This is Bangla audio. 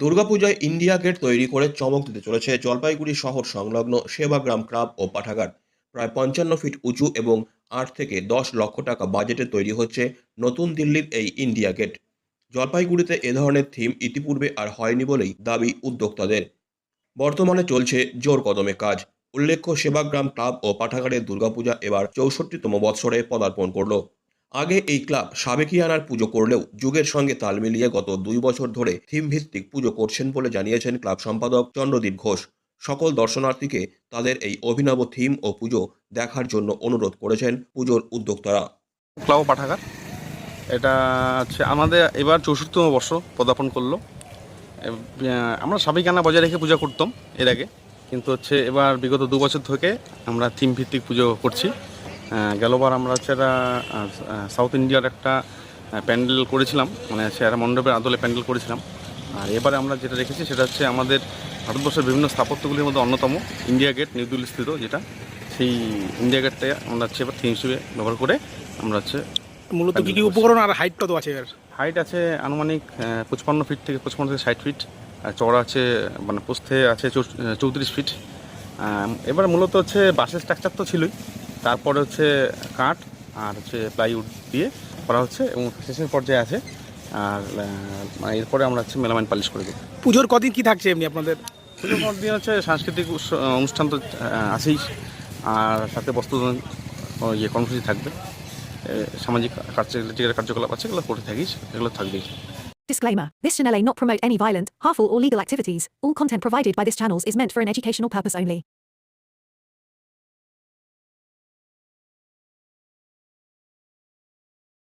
দুর্গাপূজায় ইন্ডিয়া গেট তৈরি করে চমক দিতে চলেছে জলপাইগুড়ি শহর সংলগ্ন সেবাগ্রাম ক্লাব ও পাঠাগার। প্রায় পঞ্চান্ন ফিট উঁচু এবং আট থেকে দশ লক্ষ টাকা বাজেটে তৈরি হচ্ছে নতুন দিল্লির এই ইন্ডিয়া গেট। জলপাইগুড়িতে এ ধরনের থিম ইতিপূর্বে আর হয়নি বলেই দাবি উদ্যোক্তাদের। বর্তমানে চলছে জোর কদমে কাজ। উল্লেখ্য, সেবাগ্রাম ক্লাব ও পাঠাগারের দুর্গাপূজা এবার চৌষট্টিতম বৎসরে পদার্পণ করল। আগে এই ক্লাব সাবেকিয়ানার পুজো করলেও যুগের সঙ্গে তাল মিলিয়ে গত দুই বছর ধরে থিম ভিত্তিক পুজো করছেন বলে জানিয়েছেন ক্লাব সম্পাদক চন্দ্রদীপ ঘোষ। সকল দর্শনার্থীকে তাদের এই অভিনব থিম ও পুজো দেখার জন্য অনুরোধ করেছেন পুজোর উদ্যোক্তারা। ক্লাব পাঠাগার। এটা হচ্ছে আমাদের এবার চৌষট্টিতম বর্ষ পদার্পণ করল। আমরা সাবিকানা বজায় রেখে পূজা করতাম এর আগে। কিন্তু হচ্ছে এবার বিগত দু বছর থেকে আমরা থিম ভিত্তিক পুজো করছি। গেলবার আমরা হচ্ছে একটা সাউথ ইন্ডিয়ার একটা প্যান্ডেল করেছিলাম। মানে একটা মণ্ডপের আদলে প্যান্ডেল করেছিলাম। আর এবারে আমরা যেটা রেখেছি সেটা হচ্ছে আমাদের ভারতবর্ষের বিভিন্ন স্থাপত্যগুলির মধ্যে অন্যতম ইন্ডিয়া গেট নিউ দিল্লি স্থিত যেটা। সেই ইন্ডিয়া গেটটাকে আমরা হচ্ছে এবার থিম হিসেবে ব্যবহার করে আমরা হচ্ছে মূলত কি কি উপকরণ আর হাইট কত আছে এর? হাইট আছে আনুমানিক পঁচপান্ন ফিট থেকে পঁচপান্ন থেকে ষাট ফিট আর চড়া আছে মানে পোস্তে আছে চৌত্রিশ ফিট এবার মূলত হচ্ছে বাসের স্ট্রাকচার তো ছিলই। তারপরে হচ্ছে কাঠ আর হচ্ছে প্লাইউড দিয়ে করা হচ্ছে এবং শেষের পর্যায়ে আছে আর আহ, এরপরে আমরা হচ্ছে মেলামাইন পালিশ করে দেবো পুজোর কদিন কি থাকছে এমনি আপনাদের পুজোর পর দিন হচ্ছে সাংস্কৃতিক অনুষ্ঠান তো আছেই আর সাথে বস্তু ইয়ে কর্মসূচি থাকবে সামাজিক কার্য যে কার্যকলাপ আছে এগুলো করে থাকিস এগুলো থাকবেই Disclaimer This channel may not promote any violent, harmful, or legal activities. All content provided by this channel is meant for an educational purpose only.